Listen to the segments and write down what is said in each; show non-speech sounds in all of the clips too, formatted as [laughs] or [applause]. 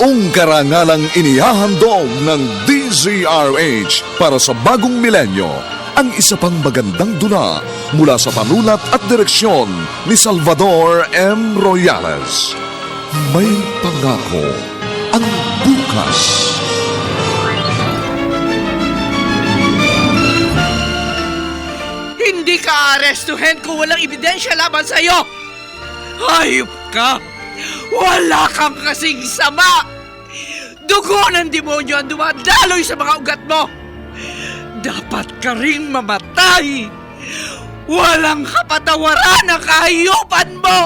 Buong karangalang inihahandog ng DZRH para sa bagong milenyo ang isa pang magandang dula mula sa panulat at direksyon ni Salvador M. Royales. May pangako ang bukas. Hindi ka arestuhin kung walang ebidensya laban sa'yo! Hayop ka! Wala kang kasing sama! Dugo ng demonyo ang dumadaloy sa mga ugat mo! Dapat ka ring mamatay! Walang kapatawaran ang kahiyupan mo!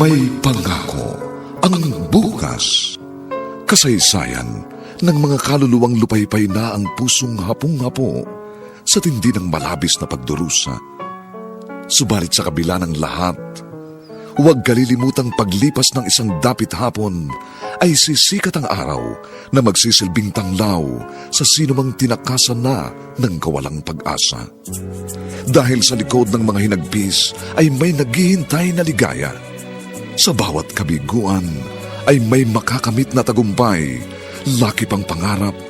May pangako ang bukas. Kasaysayan ng mga kaluluwang lupaypay na ang pusong hapong-hapo sa tindi ng malabis na pagdurusa. Subalit sa kabila ng lahat, huwag kalilimutang paglipas ng isang dapit hapon ay sisikat ang araw na magsisilbing tanglaw sa sinumang tinakasan na ng kawalang pag-asa. Dahil sa likod ng mga hinagpis ay may naghihintay na ligaya. Sa bawat kabiguan ay may makakamit na tagumpay, laki pang pangarap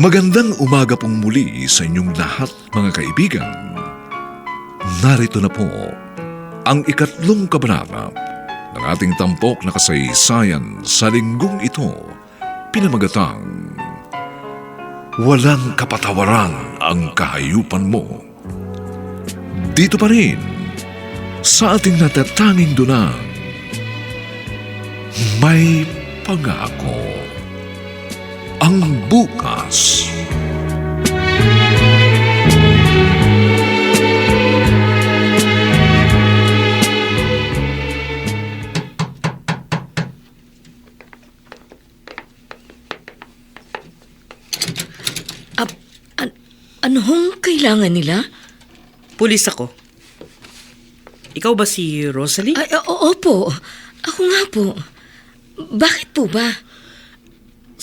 Magandang umaga pong muli sa inyong lahat mga kaibigan. Narito na po ang ikatlong kabanata ng ating tampok na kasaysayan sa linggong ito, pinamagatang Walang kapatawaran ang kahayupan mo. Dito pa rin sa ating natatanging dunang may pangako ang bukas. Ap, an, anong kailangan nila? Pulis ako. Ikaw ba si Rosalie? Ay, o- opo. Ako nga po. Bakit po ba?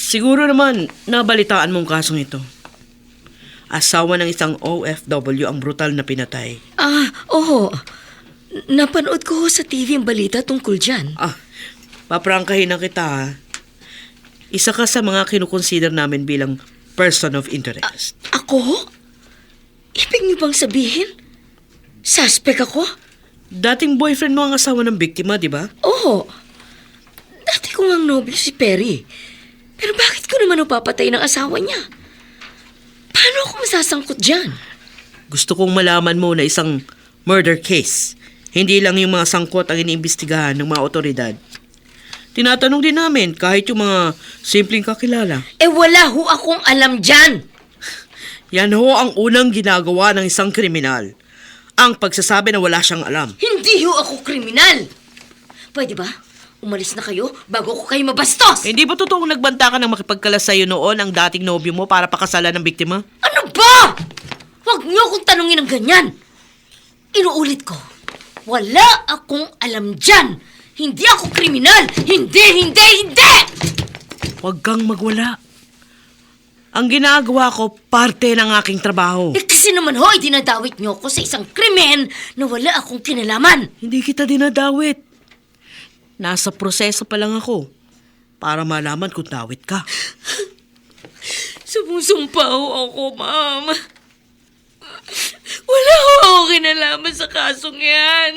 Siguro naman nabalitaan mong kasong ito. Asawa ng isang OFW ang brutal na pinatay. Ah, oo. Napanood ko sa TV ang balita tungkol dyan. Ah, paprangkahin na kita ha. Isa ka sa mga kinukonsider namin bilang person of interest. Ako? Ibig niyo bang sabihin? Suspect ako? Dating boyfriend mo ang asawa ng biktima, di ba? Oo. Dati ko ngang nobyo si Perry. Pero bakit ko naman upapatay ng asawa niya? Paano ako masasangkot dyan? Gusto kong malaman mo na isang murder case. Hindi lang yung mga sangkot ang iniimbestigahan ng mga otoridad. Tinatanong din namin kahit yung mga simpleng kakilala. Eh wala ho akong alam dyan. [laughs] Yan ho ang unang ginagawa ng isang kriminal. Ang pagsasabi na wala siyang alam. Hindi ho ako kriminal. Pwede ba? Umalis na kayo bago ko kayo mabastos. Hindi ba totoong nagbanta ka ng makipagkalas sa'yo noon ang dating nobyo mo para pakasalan ng biktima? Ano ba? Huwag niyo akong tanungin ng ganyan. Inuulit ko. Wala akong alam dyan. Hindi ako kriminal. Hindi, hindi, hindi! Huwag kang magwala. Ang ginagawa ko, parte ng aking trabaho. Eh kasi naman ho, dinadawit niyo ako sa isang krimen na wala akong kinalaman. Hindi kita dinadawit. Nasa proseso pa lang ako para malaman kung dawit ka. Sumusumpa ho ako, ma'am. Wala ho ako kinalaman sa kasong yan.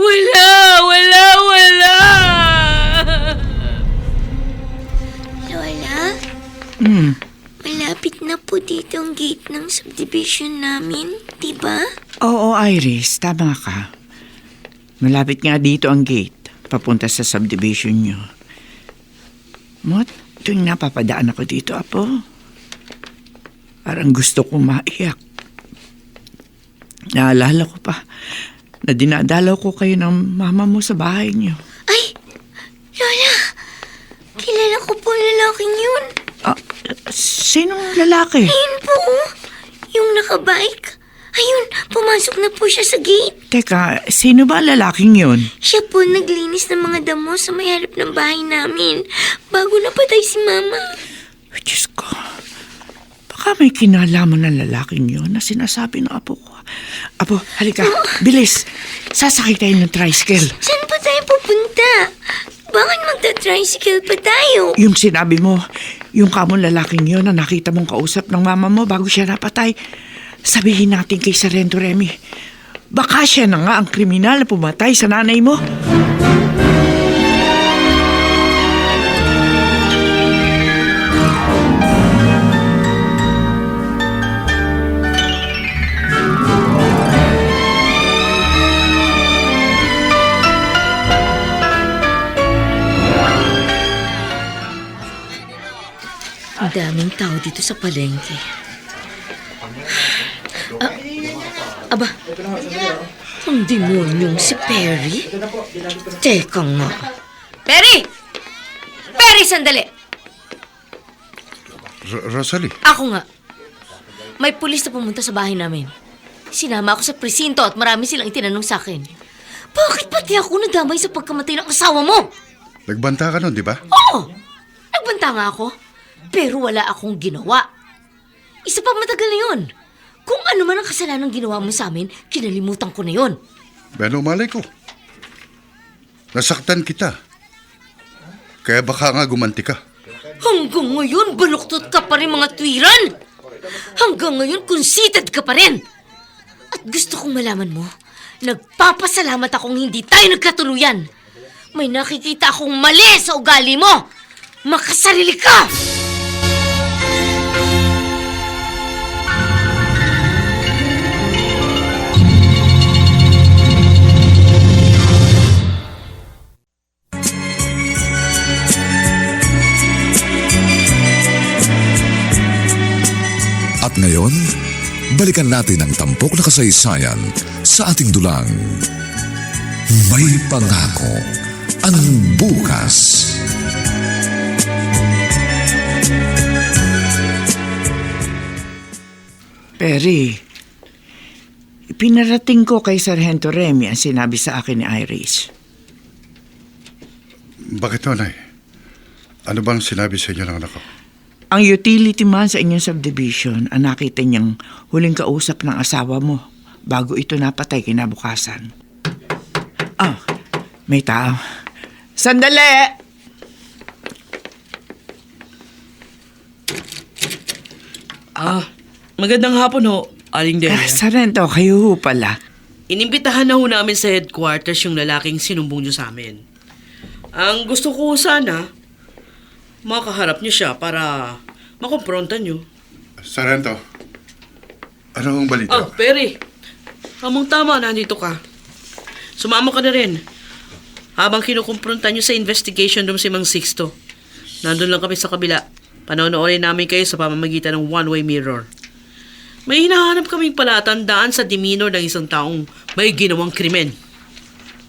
Wala, wala, wala! Malapit na po dito ang gate ng subdivision namin, di ba? Oo, Iris, tama ka. Malapit nga dito ang gate, papunta sa subdivision nyo. Mot, tuwing napapadaan ako dito, Apo, parang gusto kong maiyak. Naalala ko pa na dinadalaw ko kayo ng mama mo sa bahay nyo. Ay, Lola, kilala ko po lalaking yun. Ah, sinong lalaki? Ayun po, yung nakabike. Ayun, pumasok na po siya sa gate. Teka, sino ba ang lalaking yun? Siya po naglinis ng mga damo sa may harap ng bahay namin bago napatay si Mama. Oh, Diyos ko. Baka may kinalaman ng lalaking yun na sinasabi ng apo ko. Apo, halika. Bilis. Sasakay tayo ng tricycle. Saan pa tayo pupunta? Bakit magta-tricycle pa tayo? Yung sinabi mo, yung kamong lalaking yun na nakita mong kausap ng mama mo bago siya napatay, sabihin natin kay Sarento Remy. Baka siya na nga ang kriminal na pumatay sa nanay mo. Ang daming tao dito sa palengke. Aba, ang demonyong si Perry? Teka nga. Perry! Perry, sandali! R- Rosalie, Ako nga. May pulis na pumunta sa bahay namin. Sinama ako sa presinto at marami silang itinanong sa akin. Bakit pati ako nadamay sa pagkamatay ng asawa mo? nagbanta ka nun, di ba? Oo! Nagbanta nga ako. Pero wala akong ginawa. Isa pa matagal na yun. Ano man ang kasalanan ginawa mo sa amin, kinalimutan ko na yun. Pero malay ko. Nasaktan kita. Kaya baka nga gumanti ka. Hanggang ngayon, baluktot ka pa rin mga tuwiran. Hanggang ngayon, conceited ka pa rin. At gusto kong malaman mo, nagpapasalamat akong hindi tayo nagkatuluyan. May nakikita akong mali sa ugali mo. Makasarili ka! At balikan natin ang tampok na kasaysayan sa ating dulang. May pangako ang bukas. Perry, ipinarating ko kay Sargento Remy ang sinabi sa akin ni Iris. Bakit nanay? Ano bang sinabi sa inyo ng anak ko? Ang utility man sa inyong subdivision ang nakita niyang huling kausap ng asawa mo bago ito napatay kinabukasan. Ah, may tao. Sandali! Ah, magandang hapon ho, Aling Ah, Delia. Sargento, kayo ho pala. Inimbitahan na ho namin sa headquarters yung lalaking sinumbong niyo sa amin. Ang gusto ko sana, makaharap niyo siya para makompronta niyo. Sarento, ano ang balita? Oh, Perry. Among tama, nandito ka. Sumama ka na rin. Habang kinukumpronta niyo sa investigation room si Mang Sixto. Nandun lang kami sa kabila. Panonoodin namin kayo sa pamamagitan ng one-way mirror. May hinahanap kaming palatandaan sa demeanor ng isang taong may ginawang krimen.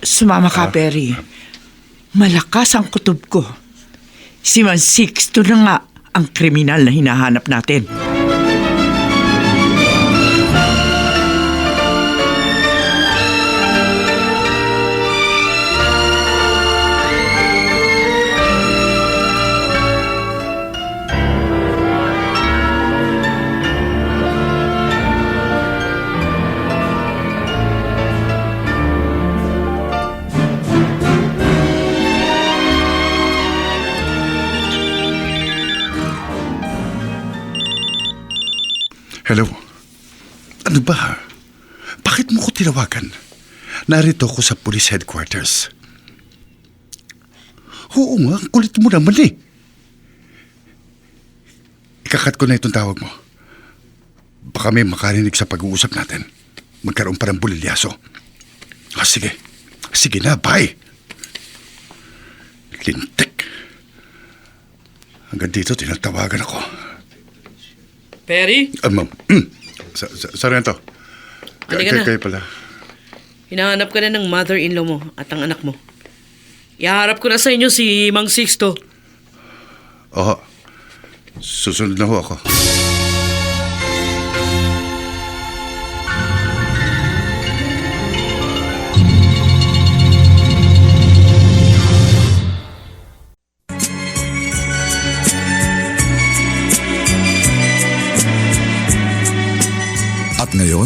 Sumama ka, Perry. Malakas ang kutob ko. Si Man Sixto na nga ang kriminal na hinahanap natin. Hello? Ano ba? Bakit mo ko tinawagan? Narito ko sa police headquarters. Oo nga, ang kulit mo naman eh. ikakat ko na itong tawag mo. Baka may makarinig sa pag-uusap natin. Magkaroon pa ng bulilyaso. Ah, sige. Sige na, bye. Lintik. Hanggang dito, tinatawagan ako. Perry, Ah, ma'am. Mm. Sa, sa, Sarento. Ka- Halika kay- na. Kayo pala. hinahanap ka na ng mother-in-law mo at ang anak mo. Iharap ko na sa inyo si Mang Sixto. Oo. Susunod na ho ako. Ngayon,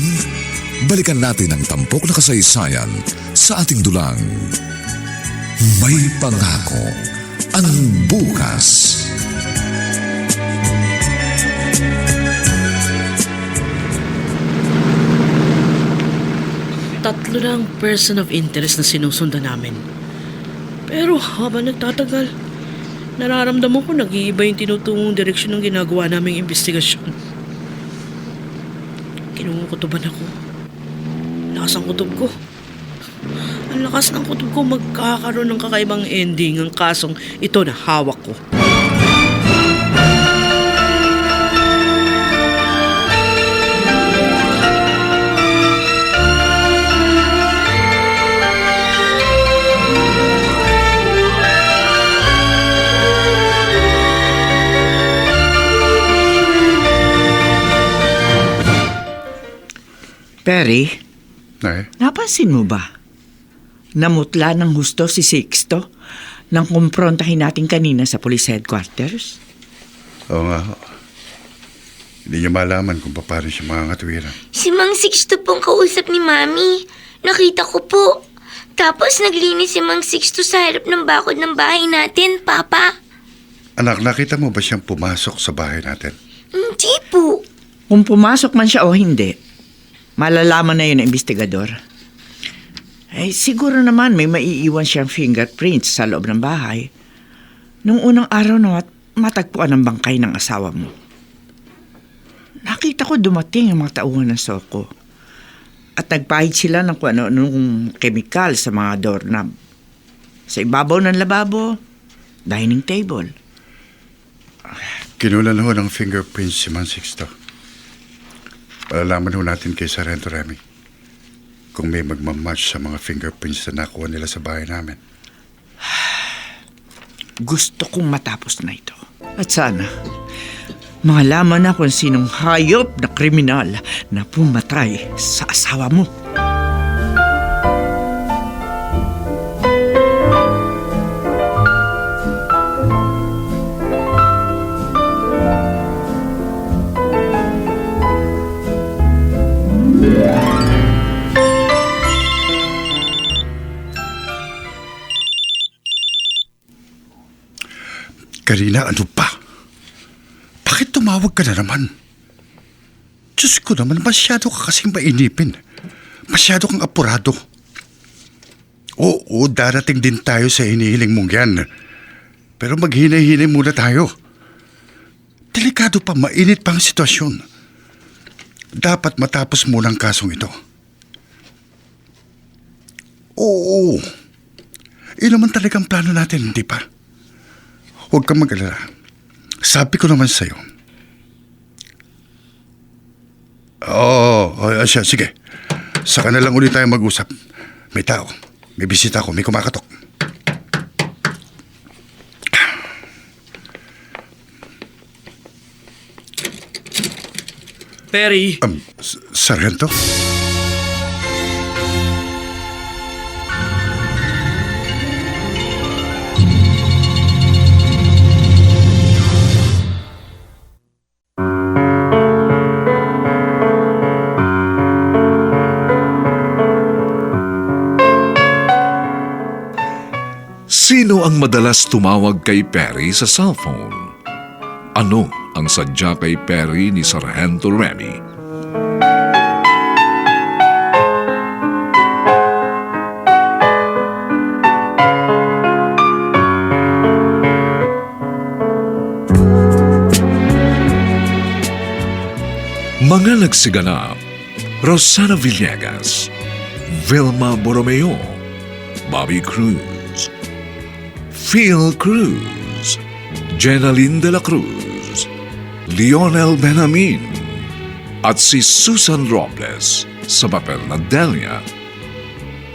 balikan natin ang tampok na kasaysayan sa ating dulang. May pangako ang bukas. Tatlo na ang person of interest na sinusundan namin. Pero habang nagtatagal, nararamdaman ko nag-iiba yung tinutungong direksyon ng ginagawa naming investigasyon. Kinungukutuban ako. Lakas ang kutob ko. Ang lakas ng kutob ko magkakaroon ng kakaibang ending ang kasong ito na hawak ko. Perry, Nay, napansin mo ba? Namutla ng husto si Sixto nang kumprontahin natin kanina sa police headquarters. oo nga ho. Hindi niya malaman kung paano siya makakatwiran. Si Mang Sixto pong kausap ni Mami. Nakita ko po. Tapos naglinis si Mang Sixto sa harap ng bakod ng bahay natin, Papa. Anak, nakita mo ba siyang pumasok sa bahay natin? Hindi po. Kung pumasok man siya o hindi, malalaman na yun ng investigador. Eh, siguro naman may maiiwan siyang fingerprints sa loob ng bahay. Nung unang araw na mat- matagpuan ang bangkay ng asawa mo. Nakita ko dumating ang mga tauhan ng Soko. At nagpahid sila ng kung ano nung chemical sa mga doorknob. Sa ibabaw ng lababo, dining table. Kinulan ho ng fingerprints si Man Malalaman ho natin kay Sarento Remy kung may magmamatch sa mga fingerprints na nakuha nila sa bahay namin. [sighs] Gusto kong matapos na ito. At sana, malaman na kung sinong hayop na kriminal na pumatay sa asawa mo. Karina, ano pa? Bakit tumawag ka na naman? Diyos ko naman, masyado ka kasing mainipin. Masyado kang apurado. Oo, darating din tayo sa hinihiling mong yan. Pero maghinay-hinay muna tayo. Delikado pa, mainit pa ang sitwasyon. Dapat matapos muna ang kasong ito. Oo. Yun naman talagang plano natin, hindi pa? Huwag kang mag-alala. Sabi ko naman sa'yo. Oo, oh, siya, sige. Saka na lang ulit tayo mag-usap. May tao. May bisita ako. May kumakatok. Perry, Um, S- Sargento? Sino ang madalas tumawag kay Perry sa cellphone? Ano ang sadya kay Perry ni Sargento Remy? Mga nagsiganap, Rosana Villegas, Vilma Borromeo, Bobby Cruz, Phil Cruz, Jenaline de la Cruz, Lionel Benamin, at si Susan Robles sa papel na Delia.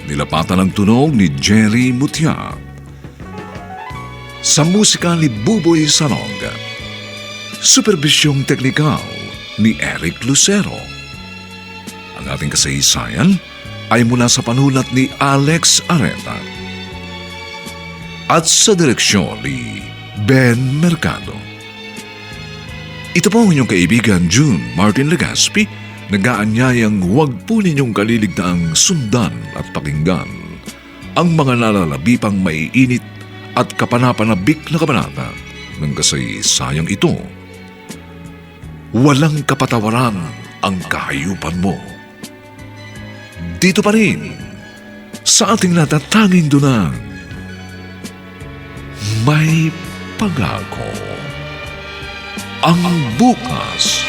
Nilapatan ng tunog ni Jerry Mutia. Sa musika ni Buboy Salong. Superbisyong teknikal ni Eric Lucero. Ang ating kasaysayan ay mula sa panulat ni Alex Areta. At sa direksyon ni Ben Mercado. Ito po ang inyong kaibigan June Martin Legaspi, nag-aanyayang huwag po ninyong kaliligtaang sundan at pakinggan ang mga nalalabipang maiinit at kapanapanabik na kabanata ng kasaysayang ito. Walang kapatawaran ang kahayupan mo. Dito pa rin, sa ating natatanging dunang, may pagako. Ang bukas